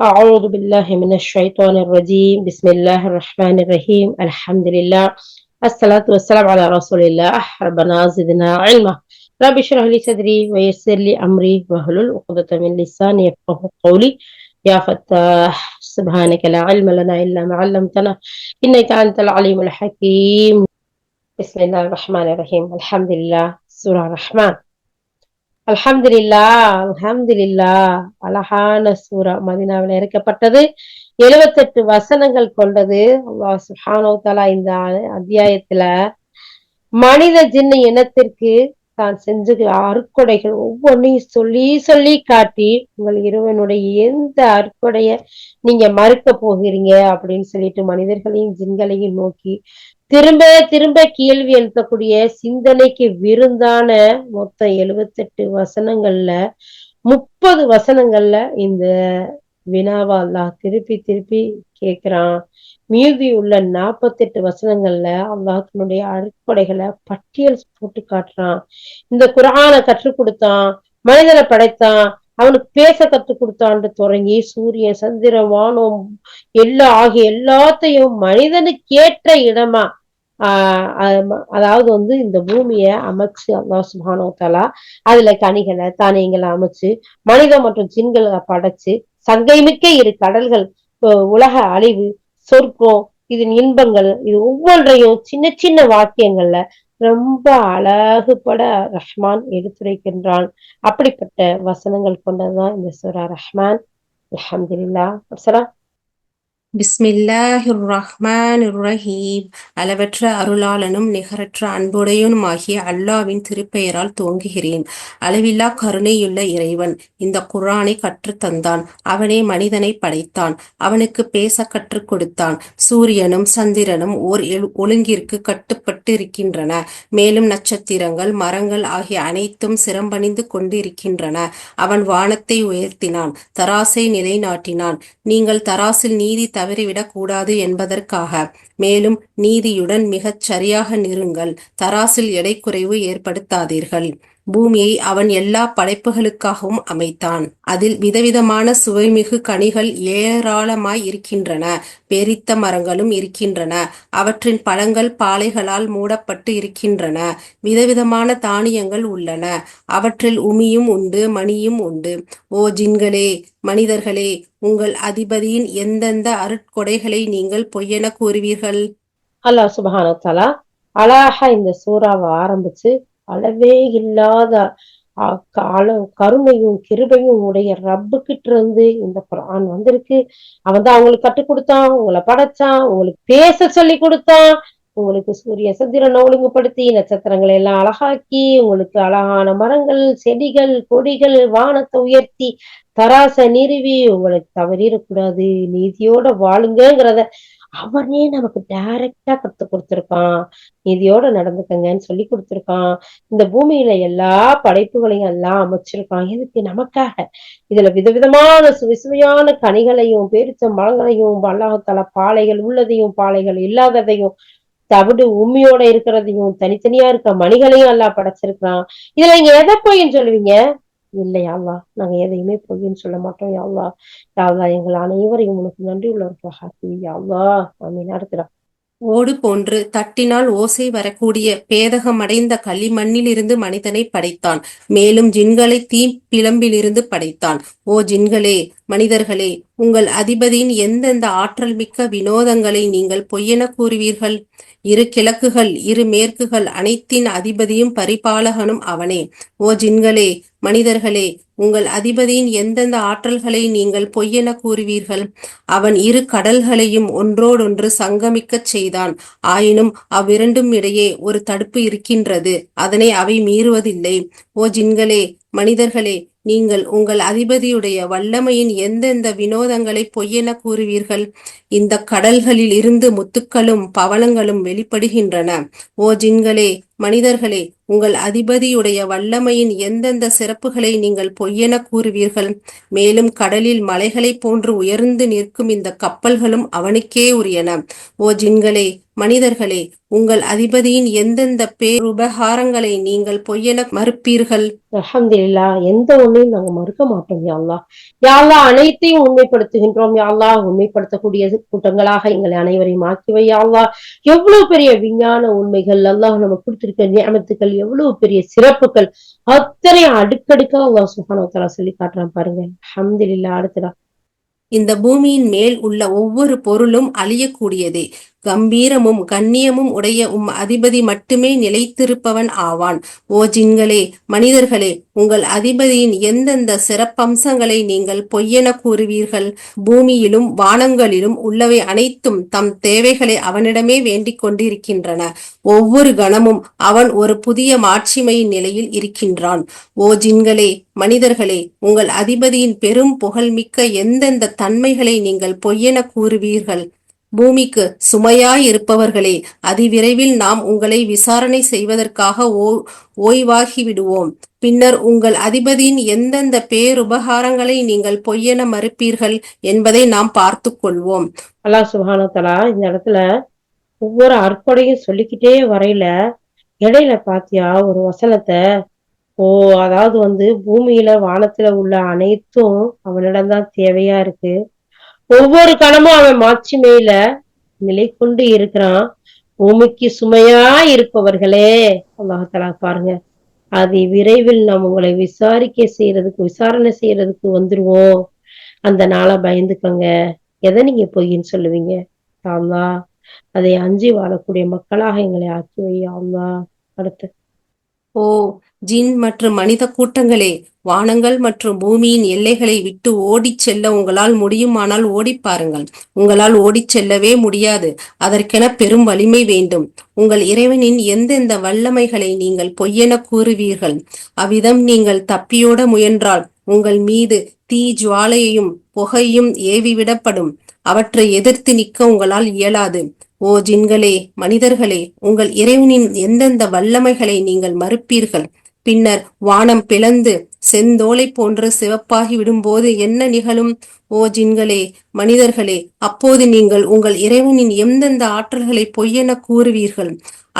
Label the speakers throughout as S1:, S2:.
S1: أعوذ بالله من الشيطان الرجيم. بسم الله الرحمن الرحيم. الحمد لله. الصلاة والسلام على رسول الله. ربنا زدنا علما. رب اشرح لي صدري ويسر لي أمري. واحلل عقدة من لساني يفقه قولي. يا فتاح سبحانك لا علم لنا إلا ما علمتنا. إنك أنت العليم الحكيم. بسم الله الرحمن الرحيم. الحمد لله. سورة الرحمن. அல்ஹம்துலில்லா அல்ஹம்துலில்லா அழகான சூரா மதினாவில் இறக்கப்பட்டது. எழுபத்தெட்டு வசனங்கள் கொண்டது. அல்லாஹ் இந்த அத்தியாயத்துல மனித ஜின்ன இனத்திற்கு தான் செஞ்ச அற்கொடைகள் ஒவ்வொன்றையும் சொல்லி சொல்லி காட்டி உங்கள் இருவனுடைய எந்த அறுக்கொடைய நீங்க மறுக்க போகிறீங்க அப்படின்னு சொல்லிட்டு மனிதர்களையும் ஜின்களையும் நோக்கி திரும்ப திரும்ப கேள்வி எழுப்பக்கூடிய சிந்தனைக்கு விருந்தான மொத்தம் எழுபத்தெட்டு வசனங்கள்ல முப்பது வசனங்கள்ல இந்த வினாவா அல்லாஹ் திருப்பி திருப்பி கேக்குறான். மீதி உள்ள நாற்பத்தெட்டு வசனங்கள்ல அல்லாஹினுடைய அடிப்படைகளை பட்டியல் போட்டு காட்டுறான். இந்த குரானை கற்றுக் கொடுத்தான் மனிதனை படைத்தான் அவனுக்கு பேச கத்து கொடுத்தான்னு தொடங்கி சூரியன் சந்திர வானம் எல்லா ஆகிய எல்லாத்தையும் மனிதனுக்கு ஏற்ற இடமா ஆஹ் அதாவது வந்து இந்த பூமிய அமைச்சு அல்லா சுபானோ தலா அதுல கனிகளை தானியங்களை அமைச்சு மனித மற்றும் ஜின்களை படைச்சு சங்கைமிக்க இரு கடல்கள் உலக அழிவு சொர்க்கம் இதன் இன்பங்கள் இது ஒவ்வொன்றையும் சின்ன சின்ன வாக்கியங்கள்ல ரொம்ப அழகுபட ரஹ்மான் எடுத்துரைக்கின்றான். அப்படிப்பட்ட வசனங்கள் கொண்டதுதான் இந்த சுரா ரஹ்மான். அலமதுல்லா அப்சரா
S2: பிஸ்மில்லாஹிர் ரஹ்மான் ரஹீம் அளவற்ற அருளாளனும் நிகரற்ற அன்புடையனுமாகிய அல்லாவின் திருப்பெயரால் துவங்குகிறேன். அளவில்லா கருணையுள்ள இறைவன் இந்த குரானை கற்றுத்தந்தான் அவனே மனிதனை படைத்தான். அவனுக்கு பேச கற்றுக் கொடுத்தான். சூரியனும் சந்திரனும் ஓர் ஒழுங்கிற்கு கட்டுப்பட்டு இருக்கின்றன மேலும் நட்சத்திரங்கள் மரங்கள் ஆகிய அனைத்தும் சிரம்பணிந்து கொண்டிருக்கின்றன. அவன் வானத்தை உயர்த்தினான். தராசை நிலைநாட்டினான். நீங்கள் தராசில் நீதி தவிர கூடாது என்பதற்காக. மேலும் நீதியுடன் மிகச் சரியாக நிறுங்கள். தராசில் எடை குறைவு ஏற்படுத்தாதீர்கள். பூமியை அவன் எல்லா படைப்புகளுக்காகவும் அமைத்தான். அதில் விதவிதமான சுவைமிகு கனிகள் ஏராளமாய் இருக்கின்றன. பெரித்த மரங்களும் இருக்கின்றன. அவற்றின் பழங்கள் பாலைகளால் மூடப்பட்டு இருக்கின்றன. விதவிதமான தானியங்கள் உள்ளன. அவற்றில் உமியும் உண்டு மணியும் உண்டு. ஓ ஜின்களே மனிதர்களே உங்கள் அதிபதியின் எந்தெந்த அருட்கொடைகளை நீங்கள் பொய்யென கூறுவீர்கள்?
S1: அல்லாஹ் சுபஹான அழகா இந்த சூறாவை ஆரம்பிச்சு அளவே இல்லாத கருணையும் கிருபையும் உடைய ரப்பு கிட்ட இருந்து இந்த குரான் வந்திருக்கு. அவன் தான் அவங்களுக்கு கற்றுக் கொடுத்தான் உங்களை படைச்சான் உங்களுக்கு பேச சொல்லி கொடுத்தான் உங்களுக்கு சூரிய சந்திரனை ஒழுங்குபடுத்தி நட்சத்திரங்களை எல்லாம் அழகாக்கி உங்களுக்கு அழகான மரங்கள் செடிகள் கொடிகள் வானத்தை உயர்த்தி தராச நிறுவி உங்களுக்கு தவறிடக்கூடாது நீதியோட வாழுங்கிறத அவனே நமக்கு டைரக்டா கத்து கொடுத்துருக்கான். நீதியோட நடந்துக்கங்கன்னு சொல்லி கொடுத்துருக்கான். இந்த பூமியில எல்லா படைப்புகளையும் எல்லாம் அமைச்சிருக்கான். எதுக்கு? நமக்காக. இதுல விதவிதமான சுவிசுவையான கனிகளையும் பேரிச்ச மரங்களையும் அல்லாஹால பாலைகள் உள்ளதையும் பாலைகள் இல்லாததையும் தவிடு உண்மையோட இருக்கிறதையும் தனித்தனியா இருக்க மணிகளையும் எல்லாம் படைச்சிருக்கான் இதுல நீங்க எதை போயின்னு சொல்லுவீங்க? இல்லை யாழ்லா நாங்க எதையுமே பொய்ன்னு சொல்ல மாட்டோம். யாவா யாழ்லா எங்கள் அனைவரையும் உனக்கு நன்றி உள்ளவர்களாக யாழ்லா அமீன் அடுத்துடா
S2: ஓடு போன்று தட்டினால் ஓசை வரக்கூடிய பேதகமடைந்த களிமண்ணிலிருந்து மனிதனை படைத்தான். மேலும் ஜின்களை தீ பிளம்பிலிருந்து படைத்தான். ஓ ஜின்களே மனிதர்களே உங்கள் அதிபதியின் எந்தெந்த ஆற்றல் மிக்க வினோதங்களை நீங்கள் பொய்யென கூறுவீர்கள்? இரு கிழக்குகள் இரு மேற்குகள் அனைத்தின் அதிபதியும் பரிபாலகனும் அவனே. ஓ ஜின்களே மனிதர்களே உங்கள் அதிபதியின் எந்தெந்த ஆற்றல்களை நீங்கள் பொய்யென கூறுவீர்கள்? அவன் இரு கடல்களையும் ஒன்றோடொன்று சங்கமிக்கச் செய்தான். ஆயினும் அவ்விரண்டும் இடையே ஒரு தடுப்பு இருக்கின்றது. அதனை அவை மீறுவதில்லை. ஓ ஜின்களே மனிதர்களே நீங்கள் உங்கள் அதிபதியுடைய வல்லமையின் எந்தெந்த வினோதங்களை பொய்யென கூறுவீர்கள்? இந்த கடல்களில் இருந்து முத்துக்களும் பவளங்களும் வெளிப்படுகின்றன. ஓ ஜின்களே மனிதர்களே உங்கள் அதிபதியுடைய வல்லமையின் எந்தெந்த சிறப்புகளை நீங்கள் பொய்யென கூறுவீர்கள்? மேலும் கடலில் மலைகளைப் போன்று உயர்ந்து நிற்கும் இந்த கப்பல்களும் அவனுக்கே உரியன. ஓ ஜின்களே மனிதர்களே உங்கள் அதிபதியின் எந்தெந்த பேருபகாரங்களை நீங்கள் பொய்யென மறுப்பீர்கள்?
S1: அல்ஹம்துலில்லா எந்த ஒண்ணையும் நாங்க மறுக்க மாட்டோம் யா அல்லாஹ். யா அல்லாஹ் அனைத்தையும் உண்மைப்படுத்துகின்றோம் யா அல்லாஹ். உண்மைப்படுத்தக்கூடிய கூட்டங்களாக எங்களை அனைவரையும் ஆக்கிவை யா அல்லாஹ். எவ்வளவு பெரிய விஞ்ஞான உண்மைகள் அல்லாஹ் நமக்கு கொடுத்திருக்க நியமத்துக்கள் எவ்வளவு பெரிய சிறப்புகள் அத்தனை அடுக்கடுக்கா அல்லாஹ் தஆலா சொல்லி காட்டுறான் பாருங்க. அல்ஹம்துலில்லா அடுத்ததா.
S2: இந்த பூமியின் மேல் உள்ள ஒவ்வொரு பொருளும் அழியக்கூடியதே. கம்பீரமும் கண்ணியமும் உடைய உம் அதிபதி மட்டுமே நிலைத்திருப்பவன் ஆவான். ஓ ஜின்களே மனிதர்களே உங்கள் அதிபதியின் எந்தெந்த சிறப்பம்சங்களை நீங்கள் பொய்யென கூறுவீர்கள்? பூமியிலும் வானங்களிலும் உள்ளவை அனைத்தும் தம் தேவைகளை அவனிடமே வேண்டிக் கொண்டிருக்கின்றன. ஒவ்வொரு கணமும் அவன் ஒரு புதிய மாட்சிமையின் நிலையில் இருக்கின்றான். ஓ ஜின்களே மனிதர்களே உங்கள் அதிபதியின் பெரும் புகழ்மிக்க எந்தெந்த தன்மைகளை நீங்கள் பொய்யென கூறுவீர்கள்? பூமிக்கு சுமையாயிருப்பவர்களே அதிவிரைவில் நாம் உங்களை விசாரணை செய்வதற்காக ஓ ஓய்வாகி விடுவோம் பின்னர் உங்கள் அதிபதியின் எந்தெந்த பேருபகாரங்களை நீங்கள் பொய்யென மறுப்பீர்கள் என்பதை நாம் பார்த்து கொள்வோம்.
S1: அல்லா சுப்ஹானஹு இந்த இடத்துல ஒவ்வொரு அற்படையும் சொல்லிக்கிட்டே வரையில இடையில பாத்தியா ஒரு வசனத்தை ஓ அதாவது வந்து பூமியில வானத்துல உள்ள அனைத்தும் அவனிடம்தான் தேவையா இருக்கு. ஒவ்வொரு கணமும் அவன் மாட்சிமையில நிலை கொண்டு இருக்கிறான். பூமிக்கு சுமையா இருப்பவர்களே அல்லாஹலா பாருங்க. அது விரைவில் நாம் உங்களை விசாரிக்க செய்யறதுக்கு விசாரணை செய்யறதுக்கு வந்துருவோம். அந்த நாளை பயந்துக்கோங்க. எதை நீங்க பொய்ன்னு சொல்லுவீங்க? அல்லா அதை அஞ்சி வாழக்கூடிய மக்களாக எங்களை ஆக்கி வையா அல்லா அடுத்து
S2: ஓ ஜின் மற்றும் மனித கூட்டங்களே வானங்கள் மற்றும் பூமியின் எல்லைகளை விட்டு ஓடிச் செல்ல உங்களால் முடியுமானால் ஓடிப் பாருங்கள். உங்களால் ஓடிச் செல்லவே முடியாது. அதற்கென பெரும் வலிமை வேண்டும். உங்கள் இறைவனின் எந்தெந்த வல்லமைகளை நீங்கள் பொய்யென கூறுவீர்கள்? அவ்விதம் நீங்கள் தப்பியோட முயன்றால் உங்கள் மீது தீ ஜுவாலையையும் புகையும் ஏவிவிடப்படும். அவற்றை எதிர்த்து நிற்க உங்களால் இயலாது. ஓ ஜின்களே மனிதர்களே உங்கள் இறைவனின் எந்தெந்த வல்லமைகளை நீங்கள் மறுப்பீர்கள்? பின்னர் வானம் பிளந்து செந்தோலை போன்று சிவப்பாகி விடும்போது என்ன நிகழும்? ஓ ஜின்களே மனிதர்களே அப்போது நீங்கள் உங்கள் இறைவனின் எந்தெந்த ஆற்றல்களை பொய்யென கூறுவீர்கள்?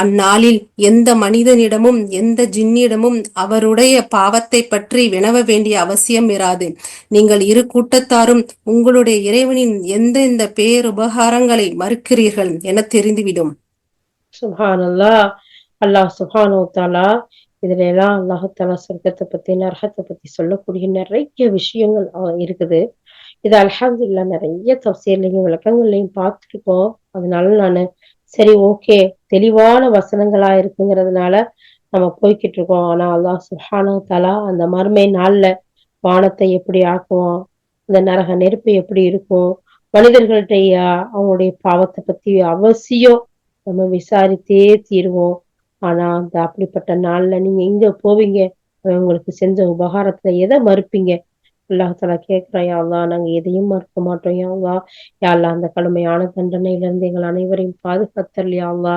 S2: அந்நாளில் எந்த மனிதனிடமும் எந்த ஜின்னிடமும் அவருடைய பாவத்தை பற்றி வினவ வேண்டிய அவசியம் இராது. நீங்கள் இரு கூட்டத்தாரும் உங்களுடைய இறைவனின் எந்தெந்த பேருபகாரங்களை மறுக்கிறீர்கள் என தெரிந்துவிடும்.
S1: சுஹானல்லா அல்லாஹ் சுஹானோ தாலா இதுல எல்லாம் அல்லாஹாலா சொர்க்கத்தை பத்தி நரகத்தை பத்தி சொல்லக்கூடிய நிறைய விஷயங்கள் அஹ் இருக்குது. இது அலஹாம்துல்லா நிறைய தப்சீர்லையும் விளக்கங்கள்லையும் பார்த்துருக்கோம். அதனால நானு சரி ஓகே. தெளிவான வசனங்களா இருக்குங்கிறதுனால நம்ம போய்கிட்டு இருக்கோம் ஆனா அல்லாஹ் சுஹான தலா அந்த மறுமை நாள்ல வானத்தை எப்படி ஆக்குவோம் அந்த நரக நெருப்பு எப்படி இருக்கும்? மனிதர்கள்ட்ட அவங்களுடைய பாவத்தை பத்தி அவசியம் நம்ம விசாரித்தே தீருவோம். ஆனா அந்த அப்படிப்பட்ட நாள்ல நீங்க எங்க போவீங்க? உங்களுக்கு செஞ்ச உபகாரத்துல எதை மறுப்பீங்க? அல்லாஹாலா கேட்கிறோம் யாழ்லா நாங்க எதையும் மறுக்க மாட்டோம் யாழ்லா யாழ்லா அந்த கடுமையான தண்டனையில இருந்து எங்கள் அனைவரையும் பாதுகாத்தல் யாழ்லா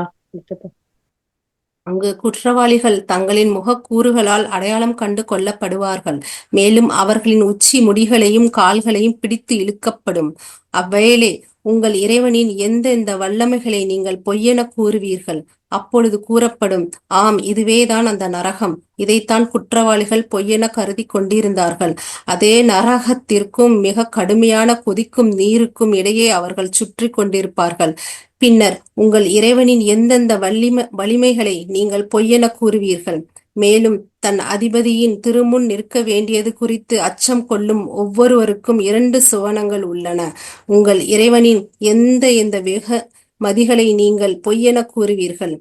S2: அங்கு குற்றவாளிகள் தங்களின் முகக்கூறுகளால் அடையாளம் கண்டு கொள்ளப்படுவார்கள் மேலும் அவர்களின் உச்சி முடிகளையும் கால்களையும் பிடித்து இழுக்கப்படும். அவ்வேளை உங்கள் இறைவனின் எந்தெந்த வல்லமைகளை நீங்கள் பொய்யென கூறுவீர்கள்? அப்பொழுது கூறப்படும் ஆம் இதுவேதான் அந்த நரகம். இதைத்தான் குற்றவாளிகள் பொய்யென கருதி கொண்டிருந்தார்கள். அதே நரகத்திற்கும் மிக கடுமையான கொதிக்கும் நீருக்கும் இடையே அவர்கள் சுற்றி கொண்டிருப்பார்கள். பின்னர் உங்கள் இறைவனின் எந்தெந்த வலிமை வலிமைகளை நீங்கள் பொய்யென கூறுவீர்கள்? மேலும் தன் அதிபதியின் திருமுன் நிற்க வேண்டியது குறித்து அச்சம் கொள்ளும் ஒவ்வொருவருக்கும் இரண்டு சுவனங்கள் உள்ளன. உங்கள் இறைவனின் எந்த எந்த வெக மதிகளை நீங்கள் பொய்யென கூறுவீர்கள்.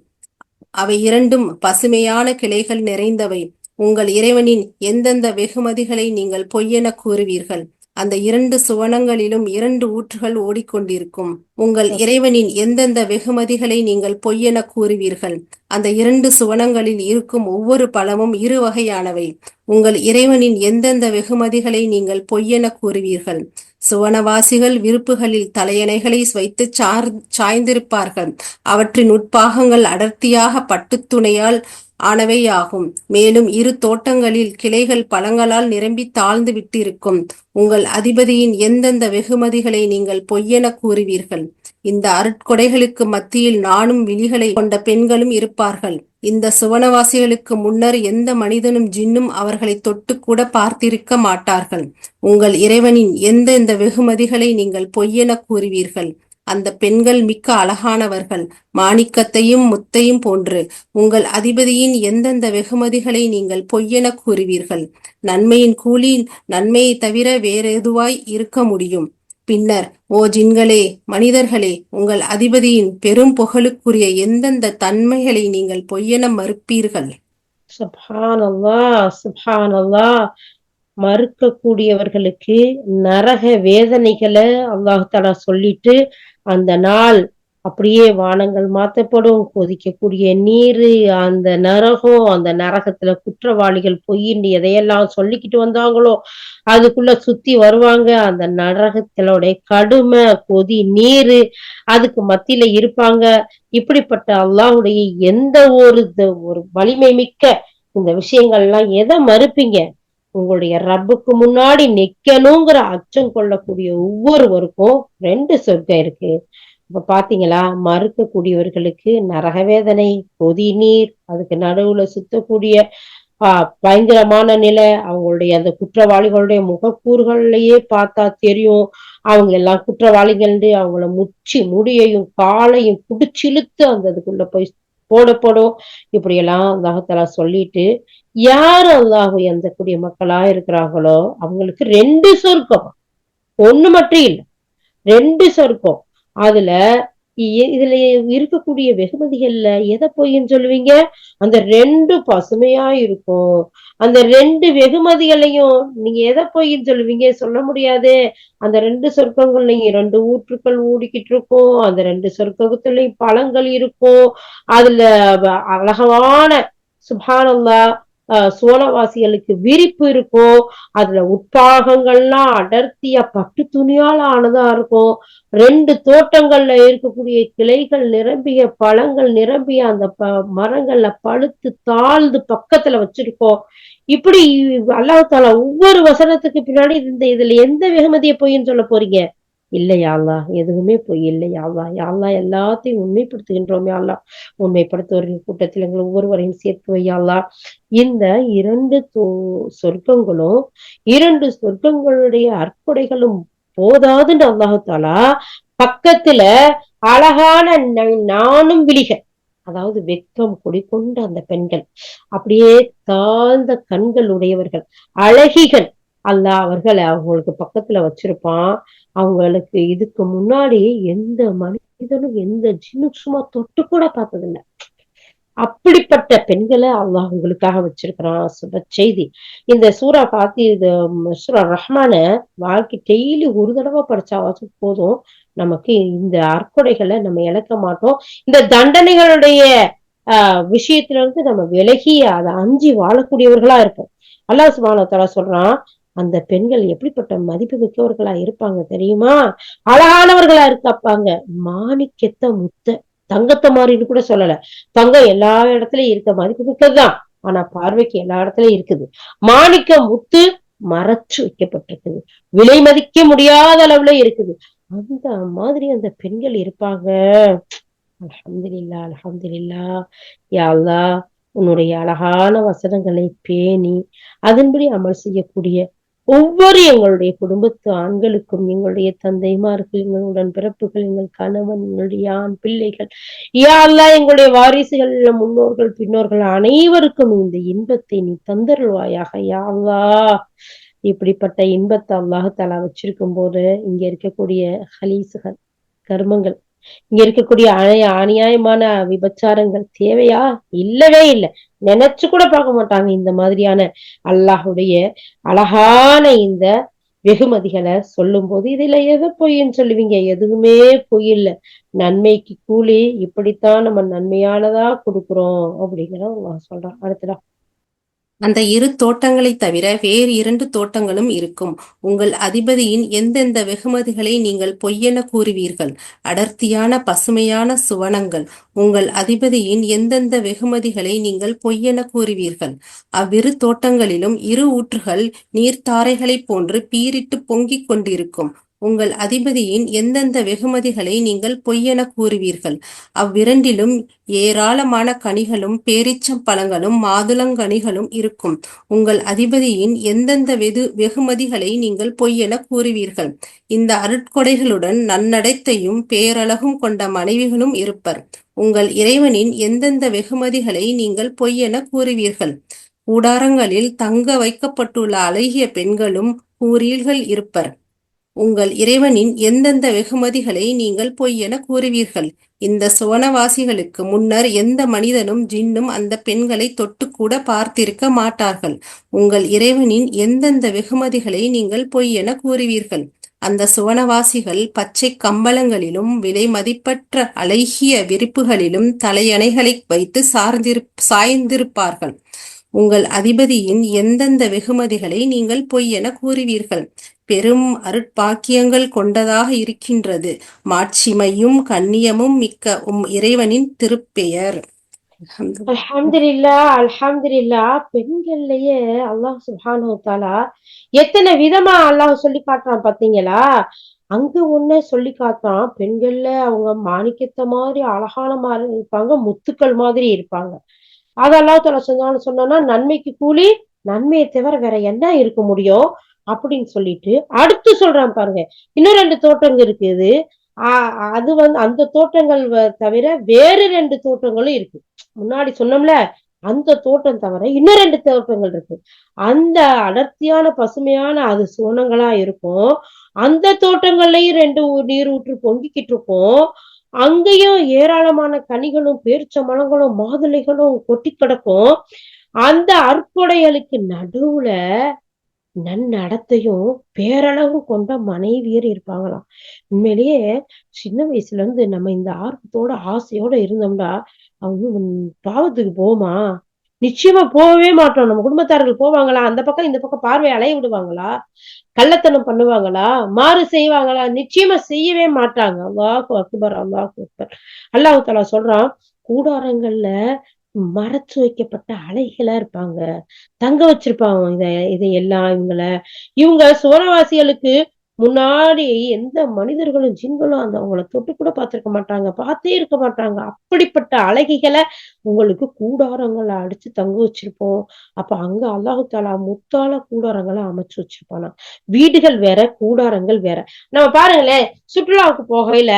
S2: அவை இரண்டும் பசுமையான கிளைகள் நிறைந்தவை. உங்கள் இறைவனின் எந்தெந்த வெகுமதிகளை நீங்கள் பொய்யென கூறுவீர்கள்? அந்த இரண்டு சுவனங்களிலும் இரண்டு ஊற்றுகள் ஓடிக்கொண்டிருக்கும். உங்கள் இறைவனின் எந்தெந்த வெகுமதிகளை நீங்கள் பொய்யென கூறுவீர்கள்? அந்த இரண்டு சுவனங்களில் இருக்கும் ஒவ்வொரு பழமும் இரு வகையானவை. உங்கள் இறைவனின் எந்தெந்த வெகுமதிகளை நீங்கள் பொய்யென கூறுவீர்கள்? சுவனவாசிகள் விருப்புகளில் தலையணைகளை வைத்து சார் சாய்ந்திருப்பார்கள். அவற்றின் உட்பாகங்கள் அடர்த்தியாக பட்டுத்துணையால் ஆனவையாகும். மேலும் இரு தோட்டங்களில் கிளைகள் பழங்களால் நிரம்பி தாழ்ந்து விட்டிருக்கும். உங்கள் அதிபதியின் எந்தெந்த வெகுமதிகளை நீங்கள் பொய்யென கூறுவீர்கள்? இந்த அருட்கொடைகளுக்கு மத்தியில் நானும் விழிகளை கொண்ட பெண்களும் இருப்பார்கள். இந்த சுவனவாசிகளுக்கு முன்னர் எந்த மனிதனும் ஜின்னும் அவர்களை தொட்டு கூட பார்த்திருக்க மாட்டார்கள். உங்கள் இறைவனின் எந்தெந்த வெகுமதிகளை நீங்கள் பொய்யென கூறுவீர்கள்? அந்த பெண்கள் மிக்க அழகானவர்கள். மாணிக்கத்தையும் முத்தையும் போன்று உங்கள் அதிபதியின் எந்தெந்த வெகுமதிகளை நீங்கள் பொய்யென கூறுவீர்கள்? நன்மையின் கூலி நன்மையை தவிர வேறெதுவாய் இருக்க முடியும். பின்னர் ஓ ஜின்களே மனிதர்களே உங்கள் அதிபதியின் பெரும் புகழுக்குரிய எந்தெந்த தன்மைகளை நீங்கள் பொய்யென மறுப்பீர்கள்?
S1: சுப்ஹானல்லா சுப்ஹானல்லா மறுக்கக்கூடியவர்களுக்கு நரக வேதனைகளை அல்லாஹ் சொல்லிட்டு அந்த நாள் அப்படியே வானங்கள் மாத்தப்படும். கொதிக்கக்கூடிய நீரு அந்த நரகம் அந்த நரகத்துல குற்றவாளிகள் பொய்ன்னு எதையெல்லாம் சொல்லிக்கிட்டு வந்தாங்களோ அதுக்குள்ள சுத்தி வருவாங்க. அந்த நரகத்திலோடைய கடுமை கொதி நீரு அதுக்கு மத்தியில இருப்பாங்க. இப்படிப்பட்ட அல்லாவுடைய எந்த ஒரு ஒரு வலிமை மிக்க இந்த விஷயங்கள்லாம் எதை மறுப்பீங்க? உங்களுடைய ரப்புக்கு முன்னாடி நிக்கணுங்கிற அச்சம் கொள்ளக்கூடிய ஒவ்வொருவருக்கும் ரெண்டு சொர்க்கம் இருக்கு. இப்ப பாத்தீங்களா மறுக்கக்கூடியவர்களுக்கு நரக வேதனை கொதி நீர் அதுக்கு நடுவுல சுத்தக்கூடிய ஆஹ் பயங்கரமான நிலை அவங்களுடைய அந்த குற்றவாளிகளுடைய முகக்கூறுகள்லயே பார்த்தா தெரியும். அவங்க எல்லாம் குற்றவாளிகள் அவங்கள முச்சி முடியையும் காலையும் புடிச்சு இழுத்து அந்த இதுக்குள்ள போய் போடப்படும். இப்படியெல்லாம் அல்லாஹாலா சொல்லிட்டு யார் அல்லாஹ் எந்தக்கூடிய மக்களா இருக்கிறாங்களோ அவங்களுக்கு ரெண்டு சொர்க்கம். ஒண்ணு மட்டும் இல்ல ரெண்டு சொர்க்கம். அதுல இ- இதுல இருக்கக்கூடிய வெகுமதிகள்ல எதை பொய்ன்னு சொல்லுவீங்க? அந்த ரெண்டு பசுமையா இருக்கும். அந்த ரெண்டு வெகுமதிகளையும் நீங்க எதை பொய்ன்னு சொல்லுவீங்க? சொல்ல முடியாது. அந்த ரெண்டு சொர்க்கங்கள்லையும் ரெண்டு ஊற்றுக்கள் ஊடிக்கிட்டு இருக்கும். அந்த ரெண்டு சொர்க்கத்துலயும் பழங்கள் இருக்கும். அதுல அழகான சுபானல்லா சோழவாசிகளுக்கு விரிப்பு இருக்கும் அதுல உட்பாகங்கள்லாம் அடர்த்தியா பட்டு துணியால் ஆனதா இருக்கும் ரெண்டு தோட்டங்கள்ல இருக்கக்கூடிய கிளைகள் நிரம்பிய பழங்கள் நிரம்பிய அந்த ப மரங்கள்ல பழுத்து தாழ்ந்து பக்கத்துல வச்சிருக்கோம். இப்படி அல்லாஹால ஒவ்வொரு வசனத்துக்கு பின்னாடி இந்த இதுல எந்த வெகுமதியை போயின்னு சொல்ல போறீங்க? இல்லை யாழ்லா எதுவுமே போய் இல்லை யாழ்லா. யாழ்லா எல்லாத்தையும் உண்மைப்படுத்துகின்றோம் யாழ்லா. உண்மைப்படுத்துவர்கள் கூட்டத்தில் எங்கள் ஒவ்வொருவரையும் சேர்த்து வையாள்லா இந்த இரண்டு தோ- சொர்க்கங்களும் இரண்டு சொர்க்கங்களுடைய அற்புடைகளும் போதாதுன்னு அல்லாஹு தாலா. பக்கத்துல அழகான ந- நானும் விழிக. அதாவது வெக்கம் குடிக்கொண்ட அந்த பெண்கள். அப்படியே தாழ்ந்த கண்கள் உடையவர்கள் அழகிகள். அல்லாஹ் அவர்களை அவங்களுக்கு பக்கத்துல வச்சிருப்பான். அவங்களுக்கு இதுக்கு முன்னாடி எந்த மனிதனும் எந்த ஜின்னும் சும்மா தொட்டு கூட பார்த்ததில்லை. அப்படிப்பட்ட பெண்களை அல்லாஹ் உங்களுக்காக வச்சிருக்கிறான். சுப செய்தி. இந்த சூரா பாத்தி இது சூரா ரஹ்மான வாழ்க்கை டெய்லி ஒரு தடவை படிச்சாவாச்சும் போதும். நமக்கு இந்த அற்கொடைகளை நம்ம இழக்க மாட்டோம். இந்த தண்டனைகளுடைய ஆஹ் விஷயத்துல இருந்து நம்ம விலகி அதை அஞ்சி வாழக்கூடியவர்களா இருப்போம். அல்லாஹ் சுபான சொல்றான் அந்த பெண்கள் எப்படிப்பட்ட மதிப்பு மிக்கவர்களா இருப்பாங்க தெரியுமா? அழகானவர்களா இருக்காப்பாங்க. மாணிக்கத்தை முத்த தங்கத்தை மாதிரின்னு கூட சொல்லல. தங்கம் எல்லா இடத்துலயும் இருக்க மதிப்பு மிக்கதுதான். ஆனா பார்வைக்கு எல்லா இடத்துலயும் இருக்குது. மாணிக்க முத்து மறைச்சு வைக்கப்பட்டிருக்குது. விலை மதிக்க முடியாத அளவுல இருக்குது. அந்த மாதிரி அந்த பெண்கள் இருப்பாங்க. அலமதுல்லா அலமதுல்லா யா உன்னுடைய அழகான வசனங்களை பேணி அதன்படி அமல் செய்யக்கூடிய ஒவ்வொரு எங்களுடைய குடும்பத்து ஆண்களுக்கும் எங்களுடைய தந்தைமார்கள் எங்களுடன் பிறப்புகள் எங்கள் கணவன் எங்களுடைய ஆண் பிள்ளைகள் யாரெல்லாம் எங்களுடைய வாரிசுகள் முன்னோர்கள் பின்னோர்கள் அனைவருக்கும் இந்த இன்பத்தை நீ தந்தருள்வாயாக. யா இப்படிப்பட்ட இன்பத்தை அல்லாஹத்தாலா வச்சிருக்கும் போது இங்க இருக்கக்கூடிய ஹலீசுகள் கர்மங்கள் இங்க இருக்கக்கூடிய அநிய அநியாயமான விபச்சாரங்கள் தேவையா? இல்லவே இல்லை. நினைச்சு கூட பார்க்க மாட்டாங்க இந்த மாதிரியான அல்லாஹுடைய அழகான இந்த வெகுமதிகளை சொல்லும் போது இதுல எதை பொய்ன்னு சொல்லுவீங்க? எதுவுமே பொய் இல்ல. நன்மைக்கு கூலி இப்படித்தான் நம்ம நன்மையானதா கொடுக்கிறோம். அப்படிங்கிற அல்லாஹ் சொல்றான். அடுத்ததா
S2: அந்த இரு தோட்டங்களை தவிர வேறு இரண்டு தோட்டங்களும் இருக்கும். உங்கள் அதிபதியின் எந்தெந்த வெகுமதிகளை நீங்கள் பொய்யென கூறுவீர்கள்? அடர்த்தியான பசுமையான சுவனங்கள். உங்கள் அதிபதியின் எந்தெந்த வெகுமதிகளை நீங்கள் பொய்யென கூறுவீர்கள்? அவ்விரு தோட்டங்களிலும் இரு ஊற்றுகள் நீர்த்தாரைகளைப் போன்று பீரிட்டு பொங்கிக் கொண்டிருக்கும். உங்கள் அதிபதியின் எந்தெந்த வெகுமதிகளை நீங்கள் பொய்யென கூறுவீர்கள்? அவ்விரண்டிலும் ஏராளமான கனிகளும் பேரிச்சம் பழங்களும் மாதுளங்கனிகளும் இருக்கும். உங்கள் அதிபதியின் எந்தெந்த வெது வெகுமதிகளை நீங்கள் பொய்யென கூறுவீர்கள்? இந்த அருட்கொடைகளுடன் நன்னடத்தையும் பேரழகும் கொண்ட மனைவிகளும் இருப்பர். உங்கள் இறைவனின் எந்தெந்த வெகுமதிகளை நீங்கள் பொய்யென கூறுவீர்கள்? கூடாரங்களில் தங்க வைக்கப்பட்டுள்ள அழகிய பெண்களும் கூறீர்கள் இருப்பர். உங்கள் இறைவனின் எந்தெந்த வெகுமதிகளை நீங்கள் பொய் என கூறுவீர்கள்? இந்த சுவனவாசிகளுக்கு முன்னர் எந்த மனிதனும் ஜின்னும் அந்த பெண்களை தொட்டுக்கூட பார்த்திருக்க மாட்டார்கள். உங்கள் இறைவனின் எந்தெந்த வெகுமதிகளை நீங்கள் பொய் என கூறுவீர்கள்? அந்த சுவனவாசிகள் பச்சை கம்பளங்களிலும் விலை மதிப்பற்ற அழகிய விரிப்புகளிலும் தலையணைகளை வைத்து சார்ந்திரு சாய்ந்திருப்பார்கள். உங்கள் அதிபதியின் எந்தெந்த வெகுமதிகளை நீங்கள் பொய் என கூறுவீர்கள்? பெரும் அருட்பாக்கியங்கள் கொண்டதாக இருக்கின்றது. மாட்சிமையும் கண்ணியமும் மிக்க உம் இறைவனின் திருப்பெயர்.
S1: அல்ஹம்துலில்லா அல்ஹம்துலில்லா. பெண்கள்லயே அல்லாஹ் சுப்ஹானஹு தாலா எத்தனை விதமா அல்லாஹ் சொல்லி காட்டுறான் பாத்தீங்களா? அங்க ஒண்ணு சொல்லி காத்தான் பெண்கள்ல அவங்க மாணிக்கத்த மாதிரி அழகான மாதிரி இருப்பாங்க முத்துக்கள் மாதிரி இருப்பாங்க. அதெல்லாம் தலை தாலா சொன்னோம்னா நன்மைக்கு கூலி நன்மையை தவிர வேற என்ன இருக்க முடியும்? அப்படின்னு சொல்லிட்டு அடுத்து சொல்றான் பாருங்க. இன்னும் ரெண்டு தோட்டங்கள் இருக்குது. அது வந்து அந்த தோட்டங்கள் வ- தவிர வேறு ரெண்டு தோட்டங்களும் இருக்கு. முன்னாடி சொன்னோம்ல அந்த தோட்டம் தவிர இன்னும் ரெண்டு தோட்டங்கள் இருக்கு. அந்த அடர்த்தியான பசுமையான அது சோனங்களா இருக்கும். அந்த தோட்டங்கள்லயும் ரெண்டு நீர் ஊற்று பொங்கிக்கிட்டு இருக்கும். அங்கேயும் ஏராளமான கனிகளும் பேரிச்சம்பழங்களும் மாதுளைகளும் கொட்டி கிடக்கும். அந்த அற்புடைகளுக்கு நடுவுல நன்னடத்தையும் பேரளவும் கொண்ட மனைவியர் இருப்பாங்களாம். உண்மையிலேயே சின்ன வயசுல இருந்து நம்ம இந்த ஆர்வத்தோட ஆசையோட இருந்தோம்னா அவங்க பாவத்துக்கு போமா நிச்சயமா போகவே மாட்டோம். நம்ம குடும்பத்தார்கள் போவாங்களா? அந்த பக்கம் இந்த பக்கம் பார்வை அலைய விடுவாங்களா? கள்ளத்தனம் பண்ணுவாங்களா? மாறு செய்வாங்களா? நிச்சயமா செய்யவே மாட்டாங்க. அல்லாஹு அக்பர் அல்லாஹு அக்பர். அல்லாஹு தலா சொல்றான் கூடாரங்கள்ல மறைச்சு வைக்கப்பட்ட அலைகளா இருப்பாங்க. தங்க வச்சிருப்பாங்க இத இதையெல்லாம் இவங்கள. இவங்க சோழவாசிகளுக்கு முன்னாடி எந்த மனிதர்களும் ஜின்களும் அந்த அவங்கள தொட்டு கூட பார்த்திருக்க மாட்டாங்க பார்த்தே இருக்க மாட்டாங்க. அப்படிப்பட்ட அழகிகளை உங்களுக்கு கூடாரங்களை அடிச்சு தங்க வச்சிருப்போம். அப்ப அங்க அல்லாஹு தாலா முத்தால கூடாரங்களை அமைச்சு வச்சிருப்பானா? வீடுகள் வேற கூடாரங்கள் வேற. நம்ம பாருங்களேன் சுற்றுலாவுக்கு போகையில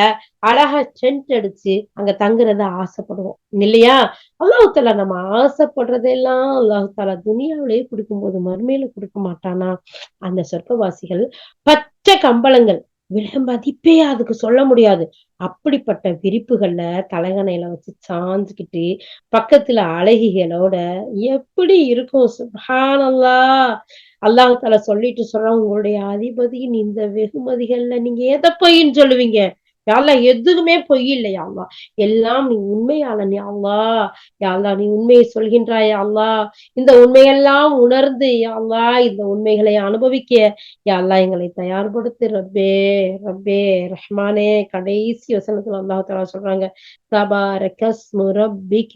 S1: அழகா சென்ட் அடிச்சு அங்க தங்குறத ஆசைப்படுவோம். இல்லையா? அல்லாஹு தாலா நம்ம ஆசைப்படுறதெல்லாம் அல்லாஹு தாலா துனியாவிலேயே கொடுக்கும்போது மறுமையில கொடுக்க மாட்டானா? அந்த சொர்க்கவாசிகள் பச்சை கம்பளங்கள். விலை மதிப்பே அதுக்கு சொல்ல முடியாது. அப்படிப்பட்ட விரிப்புகள்ல தலைகணையில வச்சு சாஞ்சுக்கிட்டு பக்கத்துல அழகிகளோட எப்படி இருக்கும்? சுபானல்லா அல்லாஹ் சொல்லிட்டு சொல்ற உங்களுடைய அதிபதியின் இந்த வெகுமதிகள்ல நீங்க எதை பொய்ன்னு சொல்லுவீங்க? யாழ்லா எதுவுமே பொய் இல்லை யாழ்லா எல்லாம் நீ உண்மையாளன் யாழ்லா யாழ்லா நீ உண்மையை சொல்கின்றாய் யாழ்லா இந்த உண்மையெல்லாம் உணர்ந்து யாழ்லா இந்த உண்மைகளை அனுபவிக்க யாழ்லா எங்களை தயார்படுத்து ரப்பே ரப்பே ரஹ்மானே. கடைசி வசனத்துல அல்லாஹ் சொல்றாங்க தபாரகஸ்மு ரப்பிக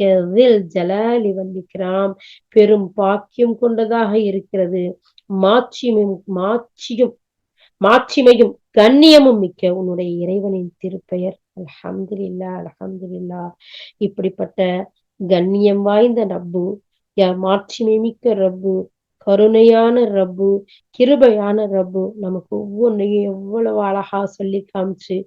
S1: ஜலாலி வல் பெரும் பாக்கியம் கொண்டதாக இருக்கிறது. மாட்சியும் மாட்சியும் மாட்சிமையும் கண்ணியமும் மிக்க உன்னுடைய இறைவனின் திருப்பெயர். அலஹம்துல்லா அலஹம்துல்லா இப்படிப்பட்ட கண்ணியம் வாய்ந்த ரப்பு மாட்சிமை மிக்க ரப்பு கருணையான ரப்பு கிருபையான ரப்பு நமக்கு ஒவ்வொன்றையும் எவ்வளவு அழகா சொல்லி காமிச்சு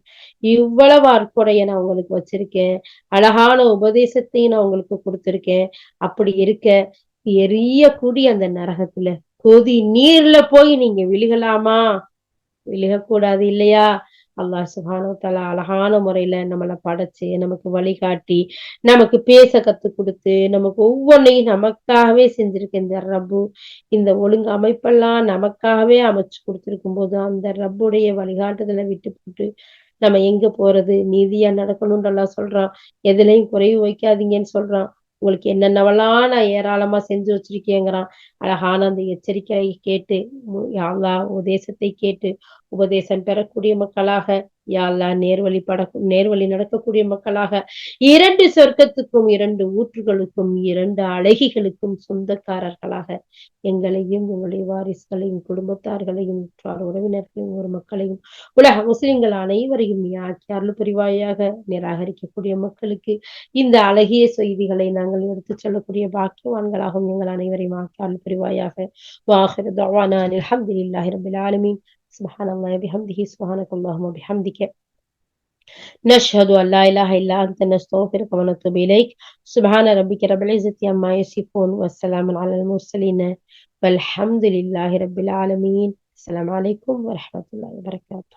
S1: இவ்வளவு அற்புடைய நான் உங்களுக்கு வச்சிருக்கேன். அழகான உபதேசத்தையும் நான் உங்களுக்கு கொடுத்திருக்கேன். அப்படி இருக்க எரியக்கூடிய அந்த நரகத்துல கொதி நீர்ல போய் நீங்க விழுகலாமா? விழுகக்கூடாது இல்லையா? அல்லாஹ் சுகானோ தஆலா அழகான முறையில நம்மளை படைச்சு நமக்கு வழிகாட்டி நமக்கு பேச கத்து கொடுத்து நமக்கு ஒவ்வொன்றையும் நமக்காகவே செஞ்சிருக்க இந்த ரப்பு இந்த ஒழுங்கு அமைப்பெல்லாம் நமக்காகவே அமைச்சு கொடுத்திருக்கும் போது அந்த ரப்புடைய வழிகாட்டுதலை விட்டு போட்டு நம்ம எங்க போறது? நீதியா நடக்கணும்னு எல்லாம் சொல்றான். எதுலயும் குறைவு வைக்காதீங்கன்னு சொல்றான். உங்களுக்கு என்னென்னவெல்லாம் நான் ஏராளமா செஞ்சு வச்சிருக்கேங்கிறான். அழகான அந்த எச்சரிக்கையை கேட்டு யா அல்லாஹ் கேட்டு உபதேசம் பெறக்கூடிய மக்களாக யாழ்லா நேர்வழி பட நேர்வழி நடக்கக்கூடிய மக்களாக இரண்டு சொர்க்கத்துக்கும் இரண்டு ஊற்றுகளுக்கும் இரண்டு அழகிகளுக்கும் சொந்தக்காரர்களாக எங்களையும் எங்களுடைய வாரிசுகளையும் குடும்பத்தார்களையும் உற்றார் உறவினர்களையும் ஒரு மக்களையும் உலக முஸ்லிம்கள் அனைவரையும் நீ ஆக்கி அருள் புரிவாயாக நிராகரிக்கக்கூடிய மக்களுக்கு இந்த அழகிய செய்திகளை நாங்கள் எடுத்துச் சொல்லக்கூடிய பாக்கியவான்களாகவும் எங்கள் அனைவரையும் ஆக்கி அருள் புரிவாயாக. வாஹிர் தவானா அல்ஹம்துலில்லாஹி ரபில் ஆலமீன். سبحان الله بحمده سبحانك اللهم وبحمدك. نشهد أن لا إله إلا أنت نستغفرك ونتوب إليك. سبحان ربك رب العزة عما يصفون والسلام على المرسلين. والحمد لله رب العالمين. السلام عليكم ورحمة الله وبركاته.